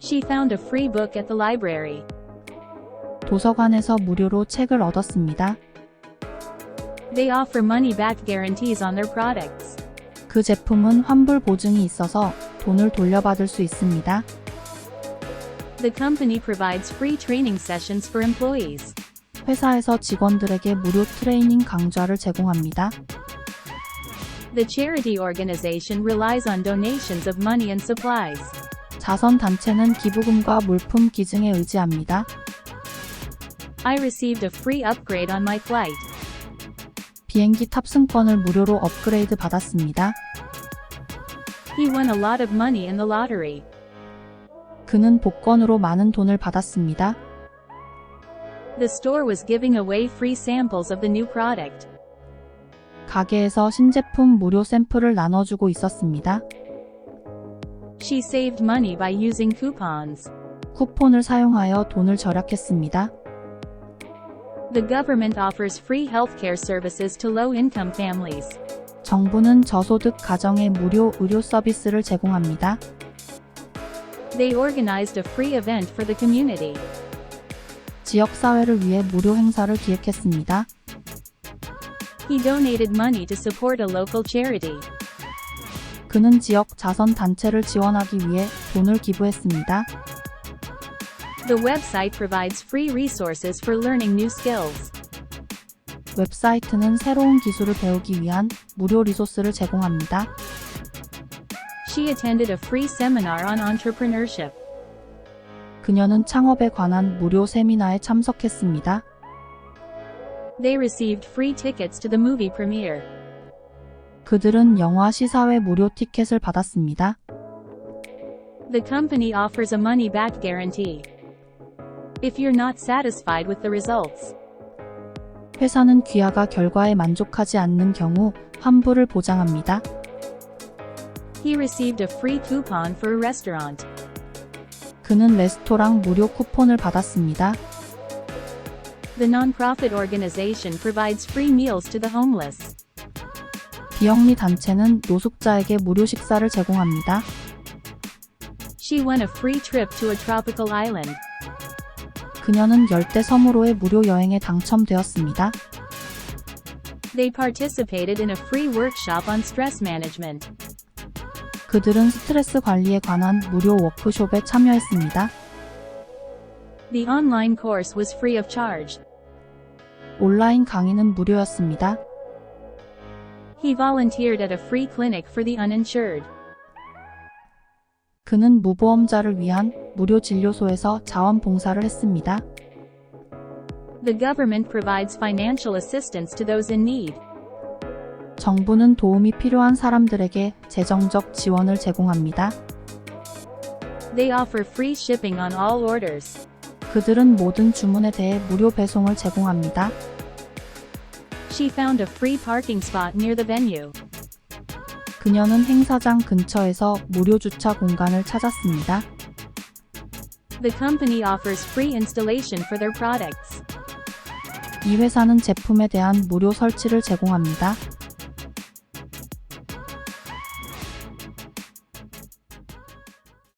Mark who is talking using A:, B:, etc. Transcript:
A: She found a free book at the library.
B: 도서관에서 무료로 책을 얻었습니다.
A: They offer money back guarantees on their products.
B: 그 제품은 환불 보증이 있어서 돈을 돌려받을 수 있습니다.
A: The company provides free training sessions for employees.
B: 회사에서 직원들에게 무료 트레이닝 강좌를 제공합니다.
A: The charity organization relies on donations of money and supplies.
B: 자선 단체는 기부금과 물품 기증에 의지합니다.
A: I received a free upgrade on my flight.
B: 비행기 탑승권을 무료로 업그레이드 받았습니다.
A: He won a lot of money in the lottery.
B: 그는 복권으로 많은 돈을 받았습니다.
A: The store was giving away free samples of the new product.
B: 가게에서 신제품 무료 샘플을 나눠주고 있었습니다.
A: She saved money by using coupons.
B: 쿠폰을 사용하여 돈을 절약했습니다.
A: The government offers free healthcare services to low income families.
B: 정부는 저소득 가정에 무료 의료 서비스를 제공합니다.
A: They organized a free event for the community.
B: 지역사회를 위해 무료 행사를 기획했습니다.
A: He donated money to support a local charity.
B: 그는 지역 자선 단체를 지원하기 위해 돈을 기부했습니다.
A: The website provides free resources for learning new skills.
B: 웹사이트는 새로운 기술을 배우기 위한 무료 리소스를 제공합니다.
A: She attended a free seminar on entrepreneurship.
B: 그녀는 창업에 관한 무료 세미나에 참석했습니다.
A: They received free tickets to the movie premiere.
B: 그들은 영화 시사회 무료 티켓을 받았습니다.
A: The company offers a money back guarantee. If you're not satisfied with the results,
B: 회사는 귀하가 결과에 만족하지 않는 경우 환불을 보장합니다.
A: he received a free coupon for a restaurant.
B: 그는 레스토랑 무료 쿠폰을 받았습니다.
A: The nonprofit organization provides free meals to the homeless.
B: 비영리 단체는 노숙자에게 무료 식사를 제공합니다.
A: She won a free trip to a tropical island.
B: 그녀는 열대 섬으로의 무료 여행에 당첨되었습니다.
A: They participated in a free workshop on stress management.
B: 그들은 스트레스 관리에 관한 무료 워크숍에 참여했습니다.
A: The online course was free of charge.
B: 온라인 강의는 무료였습니다.
A: He volunteered at a free clinic for the uninsured.
B: 그는 무보험자를 위한 무료 진료소에서 자원봉사를 했습니다.
A: The government provides financial assistance to those in need.
B: 정부는 도움이 필요한 사람들에게 재정적 지원을 제공합니다.
A: They offer free shipping on all orders.
B: 그들은 모든 주문에 대해 무료 배송을 제공합니다.
A: She found a free parking spot near the venue.
B: 그녀는 행사장 근처에서 무료 주차 공간을 찾았습니다.
A: The company offers free installation for their products.
B: 이 회사는 제품에 대한 무료 설치를 제공합니다.